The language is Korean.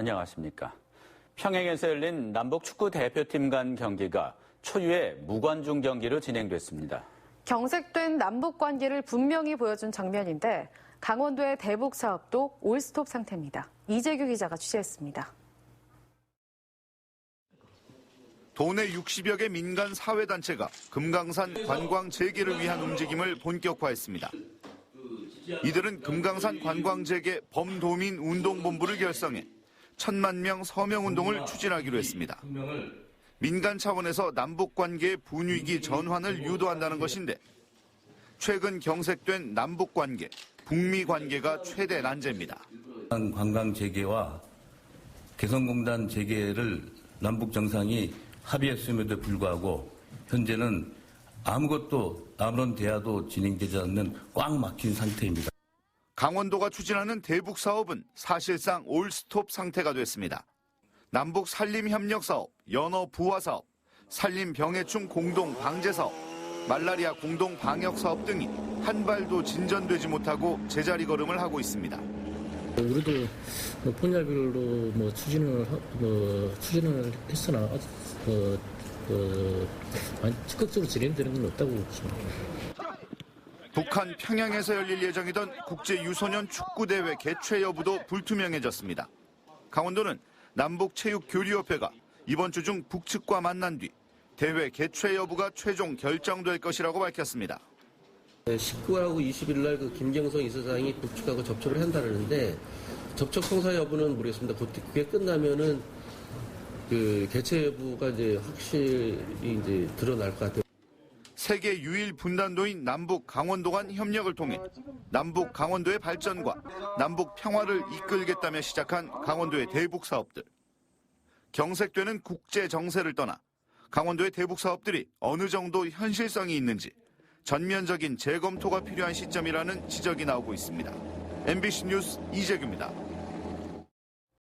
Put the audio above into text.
안녕하십니까. 평양에서 열린 남북 축구 대표팀 간 경기가 초유의 무관중 경기로 진행됐습니다. 경색된 남북 관계를 분명히 보여준 장면인데 강원도의 대북 사업도 올스톱 상태입니다. 이재규 기자가 취재했습니다. 도내 60여 개 민간 사회단체가 금강산 관광 재개를 위한 움직임을 본격화했습니다. 이들은 금강산 관광 재개 범도민 운동본부를 결성해 천만 명 서명 운동을 추진하기로 했습니다. 민간 차원에서 남북 관계의 분위기 전환을 유도한다는 것인데 최근 경색된 남북 관계, 북미 관계가 최대 난제입니다. 관광 재개와 개성공단 재개를 남북 정상이 합의했음에도 불구하고 현재는 아무것도 아무런 대화도 진행되지 않는 꽉 막힌 상태입니다. 강원도가 추진하는 대북 사업은 사실상 올스톱 상태가 됐습니다. 남북 산림 협력 사업, 연어 부화 사업, 산림 병해충 공동 방제 사업, 말라리아 공동 방역 사업 등이 한 발도 진전되지 못하고 제자리 걸음을 하고 있습니다. 우리도 뭐 분야별로 뭐 추진을 하- 뭐 추진을 했으나 그 많이 적극적으로 진행되는 건 없다고 보십니다. 북한 평양에서 열릴 예정이던 국제 유소년 축구 대회 개최 여부도 불투명해졌습니다. 강원도는 남북 체육 교류협회가 이번 주 중 북측과 만난 뒤 대회 개최 여부가 최종 결정될 것이라고 밝혔습니다. 19하고 20일 날그 김경성 이사장이 북측하고 접촉을 한다는데 접촉 성사 여부는 모르겠습니다. 곧 그게 끝나면은 그 개최 여부가 이제 확실히 이제 드러날 것 같아요. 세계 유일 분단도인 남북 강원도 간 협력을 통해 남북 강원도의 발전과 남북 평화를 이끌겠다며 시작한 강원도의 대북 사업들. 경색되는 국제 정세를 떠나 강원도의 대북 사업들이 어느 정도 현실성이 있는지 전면적인 재검토가 필요한 시점이라는 지적이 나오고 있습니다. MBC 뉴스 이재규입니다.